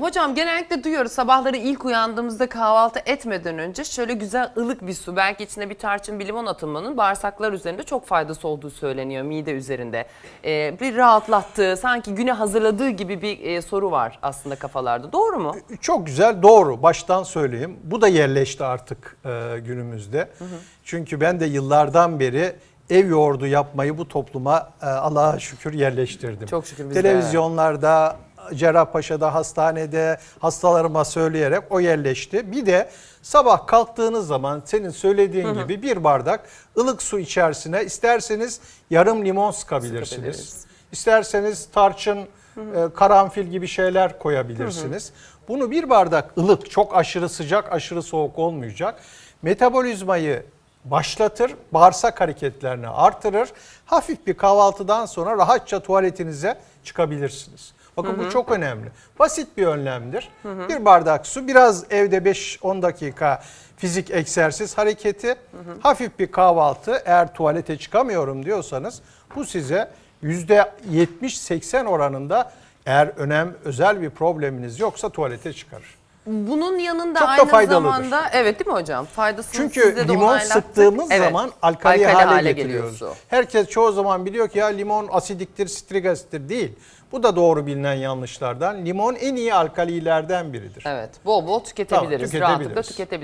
Hocam genellikle duyuyoruz sabahları ilk uyandığımızda kahvaltı etmeden önce şöyle güzel ılık bir su belki içine bir tarçın bir limon atılmanın bağırsaklar üzerinde çok faydası olduğu söyleniyor mide üzerinde. Ee, bir rahatlattığı sanki güne hazırladığı gibi bir e, soru var aslında kafalarda doğru mu? Çok güzel doğru baştan söyleyeyim. Bu da yerleşti artık e, günümüzde. Çünkü ben de yıllardan beri ev yoğurdu yapmayı bu topluma e, Allah'a şükür yerleştirdim. Çok şükür biz Televizyonlarda, Cerrahpaşa'da, hastanede hastalarıma söyleyerek o yerleşti. Bir de sabah kalktığınız zaman senin söylediğin gibi bir bardak ılık su içerisine isterseniz yarım limon sıkabilirsiniz. Sıkabiliriz. İsterseniz tarçın, e, karanfil gibi şeyler koyabilirsiniz. Bunu bir bardak ılık, çok aşırı sıcak, aşırı soğuk olmayacak. Metabolizmayı başlatır, bağırsak hareketlerini artırır. Hafif bir kahvaltıdan sonra rahatça tuvaletinize çıkabilirsiniz. Bakın bu çok önemli. Basit bir önlemdir. Bir bardak su, biraz evde 5-10 dakika fizik egzersiz hareketi, hafif bir kahvaltı. Eğer tuvalete çıkamıyorum diyorsanız bu size %70-80 oranında eğer önem özel bir probleminiz yoksa tuvalete çıkarır. Bunun yanında Çok da aynı faydalıdır. zamanda evet değil mi hocam? Faydasını Çünkü siz de limon onaylattık. sıktığımız Evet, zaman alkali, alkali hale, geliyor getiriyoruz. su. Herkes çoğu zaman biliyor ki ya limon asidiktir, strik asittir değil. Bu da doğru bilinen yanlışlardan. Limon en iyi alkalilerden biridir. Evet bol bol tüketebiliriz. Tamam, Rahatlıkla tüketebiliriz. tüketebiliriz.